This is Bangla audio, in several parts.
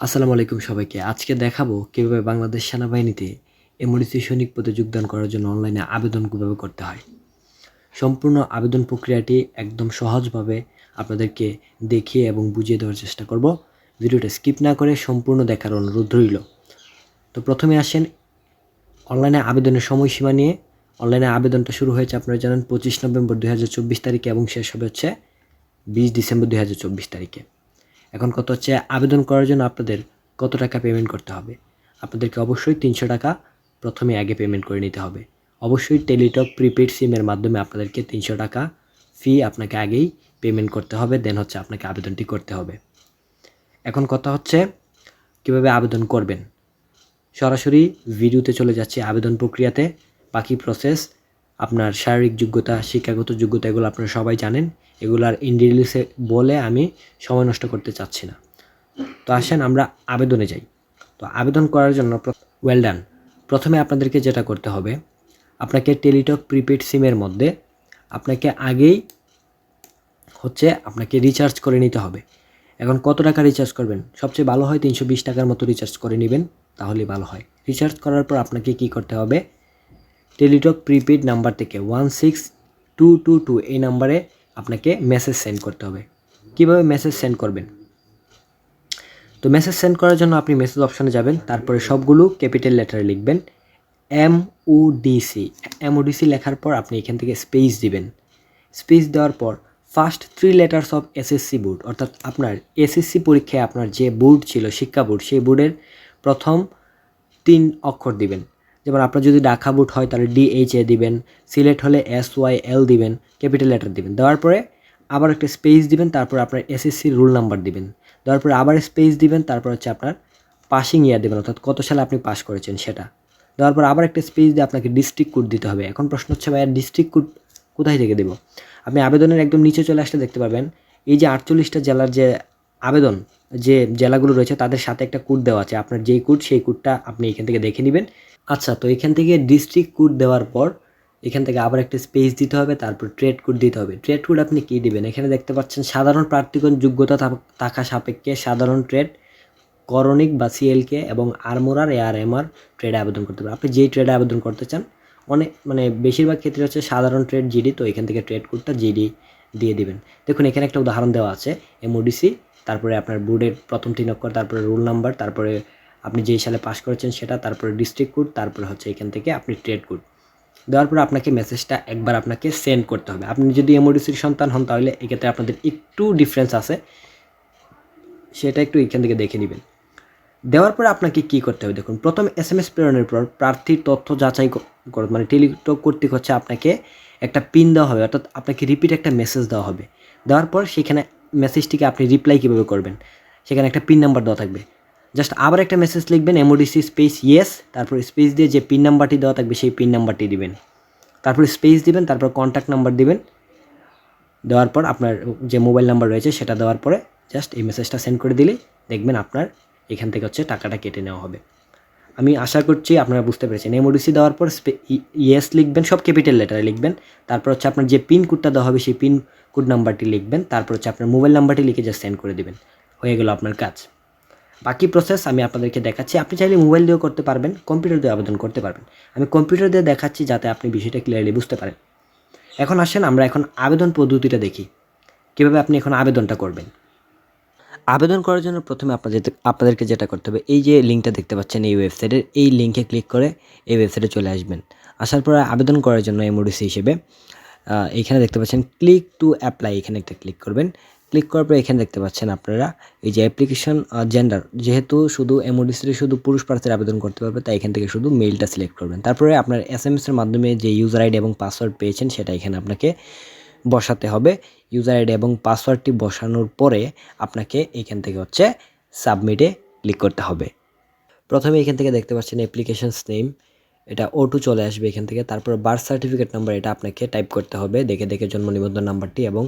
আসসালামু আলাইকুম সবাইকে। আজকে দেখাবো কীভাবে বাংলাদেশ সেনাবাহিনীতে এমডিসি সৈনিক পদে যোগদান করার জন্য অনলাইনে আবেদন কীভাবে করতে হয়। সম্পূর্ণ আবেদন প্রক্রিয়াটি একদম সহজভাবে আপনাদেরকে দেখিয়ে এবং বুঝিয়ে দেওয়ার চেষ্টা করব। ভিডিওটা স্কিপ না করে সম্পূর্ণ দেখার অনুরোধ রইল। তো প্রথমে আসেন অনলাইনে আবেদনের সময়সীমা নিয়ে। অনলাইনে আবেদনটা শুরু হয়েছে, আপনারা জানেন, পঁচিশ নভেম্বর দুই হাজার চব্বিশ তারিখে এবং শেষ হবে হচ্ছে বিশ ডিসেম্বর দুই হাজার চব্বিশ তারিখে। এখন কত হচ্ছে? আবেদন করার জন্য আপনাদের কত টাকা পেমেন্ট করতে হবে? আপনাদেরকে অবশ্যই তিনশো টাকা প্রথমে আগে পেমেন্ট করে নিতে হবে। অবশ্যই টেলিটক প্রিপেড সিমের মাধ্যমে আপনাদেরকে তিনশো টাকা ফি আপনাকে আগেই পেমেন্ট করতে হবে দেন হচ্ছে আপনাকে আবেদনটি করতে হবে। এখন কথা হচ্ছে কীভাবে আবেদন করবেন? সরাসরি ভিডিওতে চলে যাচ্ছে আবেদন প্রক্রিয়াতে। বাকি প্রসেস আপনার শারীরিক যোগ্যতা, শিক্ষাগত যোগ্যতা, এগুলো আপনারা সবাই জানেন। এগুলার ইনডিটেলসে বলে আমি সময় নষ্ট করতে চাচ্ছি না। তো আসেন আমরা আবেদনে যাই। তো আবেদন করার জন্য ওয়েল ডান প্রথমে আপনাদেরকে যেটা করতে হবে, আপনাকে টেলিটক প্রিপেড সিমের মধ্যে আপনাকে আগেই হচ্ছে আপনাকে রিচার্জ করে নিতে হবে। এখন কত টাকা রিচার্জ করবেন? সবচেয়ে ভালো হয় তিনশো বিশ টাকার মতো রিচার্জ করে নেবেন তাহলে ভালো হয়। রিচার্জ করার পর আপনাকে কি করতে হবে? টেলিটক প্রিপেড নাম্বার থেকে one six two two two এই নাম্বারে আপনাকে মেসেজ সেন্ড করতে হবে। কীভাবে মেসেজ সেন্ড করবেন? তো মেসেজ সেন্ড করার জন্য আপনি মেসেজ অপশানে যাবেন, তারপরে সবগুলো ক্যাপিটাল লেটারে লিখবেন M O DC M O DC লেখার পর আপনি এখান থেকে স্পেস দিবেন। স্পেস দেওয়ার পর first three letters of SSC board অর্থাৎ আপনার এসএসসি পরীক্ষায় আপনার যে বোর্ড ছিল, শিক্ষা বোর্ড সেই বোর্ডের প্রথম তিন অক্ষর দিবেন। যেমন আপনার যদি ঢাকা বোর্ড হয়, তাহলে ডিএইচ এ দিবেন সিলেট হলে এস ওয়াই এল দিবেন ক্যাপিটাল লেটার দিবেন। দেওয়ার পরে আবার একটা স্পেস দিবেন, তারপর আপনার এসএসসি রুল নাম্বার দিবেন। দেওয়ার পরে আবার স্পেস দিবেন, তারপর হচ্ছে আপনার পাসিং ইয়ার দেবেন, অর্থাৎ কত সালে আপনি পাস করেছেন সেটা। দেওয়ার পর আবার একটা স্পেস দিয়ে আপনাকে ডিস্ট্রিক্ট কোড দিতে হবে। এখন প্রশ্ন হচ্ছে, ভাইয়া ডিস্ট্রিক্ট কোড কোথায় থেকে দেবো? আপনি আবেদনের একদম নিচে চলে আসলে দেখতে পাবেন, এই যে আটচল্লিশটা জেলার যে আবেদন, যে জেলাগুলো রয়েছে, তাদের সাথে একটা কোড দেওয়া আছে। আপনার যেই কোড সেই কোডটা আপনি এখান থেকে দেখে নেবেন। আচ্ছা তো এখান থেকে ডিস্ট্রিক্ট কোড দেওয়ার পর এখান থেকে আবার একটা স্পেস দিতে হবে, তারপর ট্রেড কোড দিতে হবে। ট্রেড কোড আপনি কী দেবেন? এখানে দেখতে পাচ্ছেন সাধারণ প্রার্থীগণ যোগ্যতা থাকা সাপেক্ষে সাধারণ ট্রেড করণিক বা সিএলকে এবং আরমোরার এআর এমআর ট্রেডে আবেদন করতে পারেন আপনি যেই ট্রেডে আবেদন করতে চান, অনেক মানে বেশিরভাগ ক্ষেত্রে হচ্ছে সাধারণ ট্রেড জিডি তো এখান থেকে ট্রেড কোডটা জিডি দিয়ে দিবেন। দেখুন, এখানে একটা উদাহরণ দেওয়া আছে এমওডিসি তারপরে আপনার বোর্ডের প্রথম তিন অক্ষর, তারপরে রোল নাম্বার তারপরে আপনি যেই সালে পাস করেছেন সেটা, তারপরে ডিস্ট্রিক্ট কোড তারপরে হচ্ছে এখান থেকে আপনি ট্রেড কোড দেওয়ার পরে আপনাকে মেসেজটা একবার আপনাকে সেন্ড করতে হবে। আপনি যদি এমওডিসির সন্তান হন, তাহলে এক্ষেত্রে আপনাদের একটু ডিফারেন্স আছে। সেটা একটু এখান থেকে দেখে নেবেন। দেওয়ার পরে আপনাকে কি করতে হবে? দেখুন, প্রথম এস এম এস প্রেরণের পর প্রার্থীর তথ্য যাচাই মানে টেলিটক কর্তৃক হচ্ছে আপনাকে একটা পিন দেওয়া হবে, অর্থাৎ আপনাকে রিপিট একটা মেসেজ দেওয়া হবে। দেওয়ার পর সেখানে মেসেজটিকে আপনি রিপ্লাই কীভাবে করবেন? সেখানে একটা পিন নাম্বার দেওয়া থাকবে। জাস্ট আবার একটা মেসেজ লিখবেন এমওডিসি স্পেস ইয়েস তারপর স্পেস দিয়ে যে পিন নাম্বারটি দেওয়া থাকবে সেই পিন নাম্বারটি দিবেন। তারপর স্পেস দিবেন, তারপর কন্ট্যাক্ট নাম্বার দিবেন। দেওয়ার পর আপনার যে মোবাইল নাম্বার রয়েছে সেটা দেওয়ার পরে জাস্ট এই মেসেজটা সেন্ড করে দিলেই দেখবেন আপনার এখান থেকে হচ্ছে টাকাটা কেটে নেওয়া হবে। আমি আশা করছি আপনারা বুঝতে পেরেছেন। এমওডিসি দেওয়ার পর ইয়েস লিখবেন, সব ক্যাপিটাল লেটারে লিখবেন। তারপর হচ্ছে আপনার যে পিন কোডটা দেওয়া হবে সেই পিন কোড নাম্বারটি লিখবেন। তারপর হচ্ছে আপনার মোবাইল নাম্বারটি লিখে জাস্ট সেন্ড করে দেবেন। হয়ে গেল আপনার কাজ। বাকি প্রসেস আমি আপনাদেরকে দেখাচ্ছি। আপনি চাইলে মোবাইল দিয়েও করতে পারবেন কম্পিউটার দিয়ে আবেদন করতে পারবেন। আমি কম্পিউটার দিয়ে দেখাচ্ছি যাতে আপনি বিষয়টা ক্লিয়ারলি বুঝতে পারেন। এখন আসেন আমরা এখন আবেদন পদ্ধতিটা দেখি। কীভাবে আপনি এখন আবেদনটা করবেন? আবেদন করার জন্য প্রথমে আপনাদের আপনাদেরকে যেটা করতে হবে এই যে লিঙ্কটা দেখতে পাচ্ছেন এই ওয়েবসাইটের এই লিঙ্কে ক্লিক করে এই ওয়েবসাইটে চলে আসবেন। আসার পরে আবেদন করার জন্য এমওডিসি হিসেবে আহ, এইখানে দেখতে পাচ্ছেন ক্লিক টু অ্যাপ্লাই এখানে একটা ক্লিক করবেন। ক্লিক করার পরে এখানে দেখতে পাচ্ছেন আপনারা এই যে অ্যাপ্লিকেশন জেন্ডার যেহেতু শুধু এমওডিসিতে শুধু পুরুষ প্রার্থীরা আবেদন করতে পারবে, তাই এখান থেকে শুধু মেলটা সিলেক্ট করবেন। তারপরে আপনার এস এম এসের মাধ্যমে যে ইউজার আইডি এবং পাসওয়ার্ড পেয়েছেন, সেটা এখানে আপনাকে বসাতে হবে। ইউজার আইডি এবং পাসওয়ার্ডটি বসানোর পরে আপনাকে এখান থেকে হচ্ছে সাবমিটে ক্লিক করতে হবে। প্রথমে এখান থেকে দেখতে পাচ্ছেন অ্যাপ্লিকেশনস নেম এটা ও টু চলে আসবে এখান থেকে। তারপর বার্থ সার্টিফিকেট নাম্বার এটা আপনাকে টাইপ করতে হবে। দেখে দেখে জন্ম নিবন্ধন নাম্বারটি এবং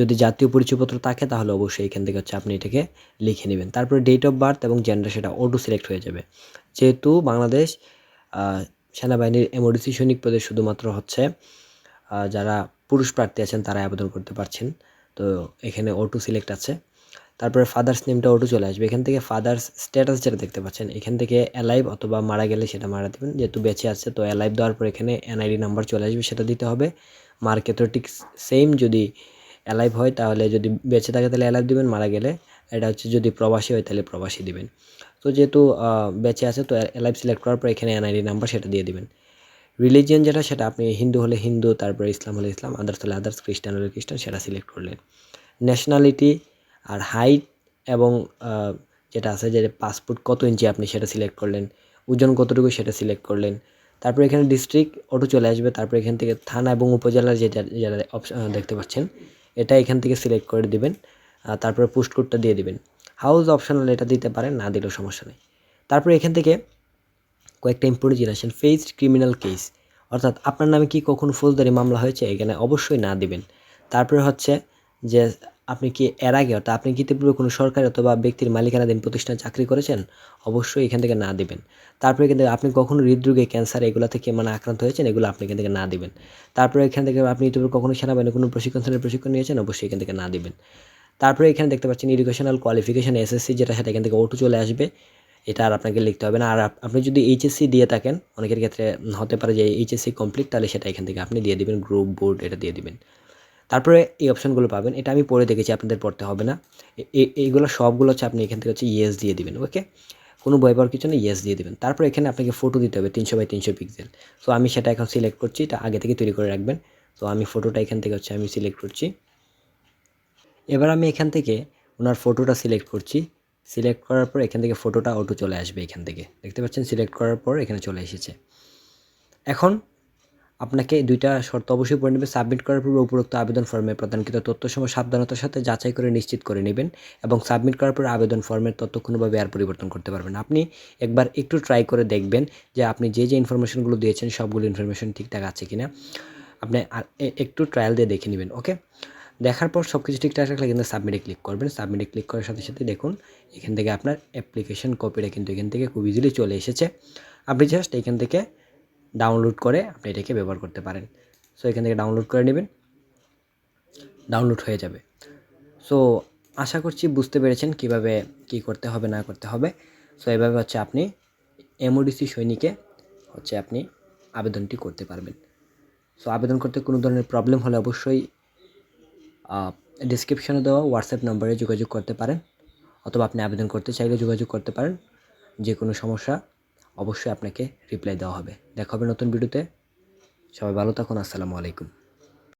যদি জাতীয় পরিচয়পত্র থাকে, তাহলে অবশ্যই এখান থেকে হচ্ছে আপনি এটাকে লিখে নেবেন। তারপরে ডেট অফ বার্থ এবং জেন্ডার সেটা ও টু সিলেক্ট হয়ে যাবে। যেহেতু বাংলাদেশ সেনাবাহিনীর এমওডিসি সৈনিক পদে শুধুমাত্র হচ্ছে যারা পুরুষ প্রার্থী আছেন তারা আবেদন করতে পারছেন। তো এখানে ও টু সিলেক্ট আছে। তারপরে ফাদার্স নেমটা ওটু চলে আসবে। এখান থেকে ফাদার্স স্ট্যাটাস যেটা দেখতে পাচ্ছেন, এখান থেকে অ্যালাইভ অথবা মারা গেলে সেটা মারা দেবেন। যেহেতু বেঁচে আছে, তো অ্যালাইভ দেওয়ার পর এখানে এনআইডি নাম্বার চলে আসবে, সেটা দিতে হবে। মার ঠিক সেম যদি অ্যালাইভ হয়, তাহলে যদি বেঁচে থাকে তাহলে অ্যালাইভ দিবেন, মারা গেলে এটা হচ্ছে যদি প্রবাসী হয় তাহলে প্রবাসী দিবেন। তো যেহেতু বেঁচে আছে, তো অ্যালাইভ সিলেক্ট করার পর এখানে এনআইডি নাম্বার সেটা দিয়ে দিবেন। রিলিজিয়ান যেটা, সেটা আপনি হিন্দু হলে হিন্দু, তারপরে ইসলাম হলে ইসলাম আদার্স হলে আদার্স খ্রিস্টান হলে খ্রিস্টান, সেটা সিলেক্ট করলেন। ন্যাশনালিটি আর হাইট এবং যেটা আছে যে পাসপোর্ট কত ইঞ্চি আপনি সেটা সিলেক্ট করলেন, ওজন কতটুকু সেটা সিলেক্ট করলেন। তারপরে এখানে ডিস্ট্রিক্ট অটো চলে আসবে, তারপরে এখান থেকে থানা এবং উপজেলার যেটা যেটা অপশন দেখতে পাচ্ছেন এটা এখান থেকে সিলেক্ট করে দিবেন তারপরে পোস্ট কোডটা দিয়ে দিবেন। হাউস অপশনাল এটা দিতে পারেন, না দিলেও সমস্যা নেই। তারপরে এখান থেকে কয়েকটা ইম্পর্টেন্ট জিনিস আসেন ফেসড ক্রিমিনাল কেস অর্থাৎ আপনার নামে কি কখনো ফৌজদারি মামলা হয়েছে? এখানে অবশ্যই না দিবেন। তারপরে হচ্ছে যে আপনি কি এর আগে অর্থাৎ আপনি কি ইতিপূর্বে কোনো সরকারি অথবা ব্যক্তির মালিকানাধীন প্রতিষ্ঠানে চাকরি করেছেন? অবশ্যই এখান থেকে না দিবেন। তারপরে থেকে আপনি কখনো হৃদরোগে, ক্যান্সার এগুলো থেকে মানে আক্রান্ত হয়েছেন? এগুলো আপনি এখান থেকে না দিবেন। তারপরে এখান থেকে আপনি ইতিপূর্বে কখনো সেনাবাহিনী কোনো প্রশিক্ষণ সেন্টারে প্রশিক্ষণ নিয়েছেন? অবশ্যই এখান থেকে না দিবেন। তারপরে এখানে দেখতে পাচ্ছেন এডুকেশনাল কোয়ালিফিকেশন এসএসসি যেটা সেটা এখান থেকে ওটু চলে আসবে। এটা আর আপনাকে লিখতে হবে না। আর আপনি যদি এইচএসসি দিয়ে থাকেন, অনেকের ক্ষেত্রে হতে পারে যে এইচএসসি কমপ্লিট তাহলে সেটা এখান থেকে আপনি দিয়ে দিবেন। গ্রুপ বোর্ড এটা দিয়ে দিবেন। তারপরে এই অপশানগুলো পাবেন। এটা আমি পড়ে দেখেছি, আপনাদের পড়তে হবে না। এইগুলো সবগুলো হচ্ছে আপনি এখান থেকে হচ্ছে ইয়েস দিয়ে দিবেন ওকে কোনো ভয় পাওয়ার কিছু নেই ইয়েস দিয়ে দেবেন। তারপর এখানে আপনাকে ফটো দিতে হবে, তিনশো বাই তিনশো পিক্সেল সো আমি সেটা এখন সিলেক্ট করছি, এটা আগে থেকে তৈরি করে রাখবেন। তো আমি ফটোটা এখান থেকে হচ্ছে আমি সিলেক্ট করছি। এবার আমি এখান থেকে ওনার ফটোটা সিলেক্ট করছি। সিলেক্ট করার পর এখান থেকে ফটোটা অটো চলে আসবে এখান থেকে। দেখতে পাচ্ছেন সিলেক্ট করার পর এখানে চলে এসেছে। এখন আপনাকে দুইটা শর্ত অবশ্যই পড়ে নেবে সাবমিট করার পূর্বে উপরোক্ত আবেদন ফর্মে প্রদানকৃত তথ্যসমূহ সাবধানতার সাথে যাচাই করে নিশ্চিত করে নেবেন এবং সাবমিট করার পর আবেদন ফর্মের তথ্য কোনোভাবে আর পরিবর্তন করতে পারবেন আপনি একবার একটু ট্রাই করে দেখবেন যে আপনি যে যে ইনফরমেশনগুলো দিয়েছেন সবগুলো ইনফরমেশন ঠিকঠাক আছে কি না আপনি একটু ট্রায়াল দিয়ে দেখে নেবেন ওকে দেখার পর সব কিছু ঠিকঠাক রাখলে কিন্তু সাবমিটে ক্লিক করবেন। সাবমিটে ক্লিক করার সাথে সাথে দেখুন, এখান থেকে আপনার অ্যাপ্লিকেশন কপিটা কিন্তু এখান থেকে খুব ইজিলি চলে এসেছে। আপনি জাস্ট এখান থেকে ডাউনলোড করে আপনি এটাকে ব্যবহার করতে পারেন। সো এখান থেকে ডাউনলোড করে নেবেন। ডাউনলোড হয়ে যাবে। সো আশা করছি বুঝতে পেরেছেন কীভাবে কি করতে হবে, না করতে হবে। সো এভাবে হচ্ছে আপনি এমওডিসি সৈনিকে হচ্ছে আপনি আবেদনটি করতে পারবেন। সো আবেদন করতে কোনো ধরনের প্রবলেম হলে অবশ্যই ডিসক্রিপশনে দেওয়া হোয়াটসঅ্যাপ নম্বরে যোগাযোগ করতে পারেন। অথবা আপনি আবেদন করতে চাইলে যোগাযোগ করতে পারেন। যে কোনো সমস্যা অবশ্যই আপনাকে রিপ্লাই দেওয়া হবে। দেখা হবে নতুন ভিডিওতে সবাই ভালো থাকুন আসসালামু আলাইকুম।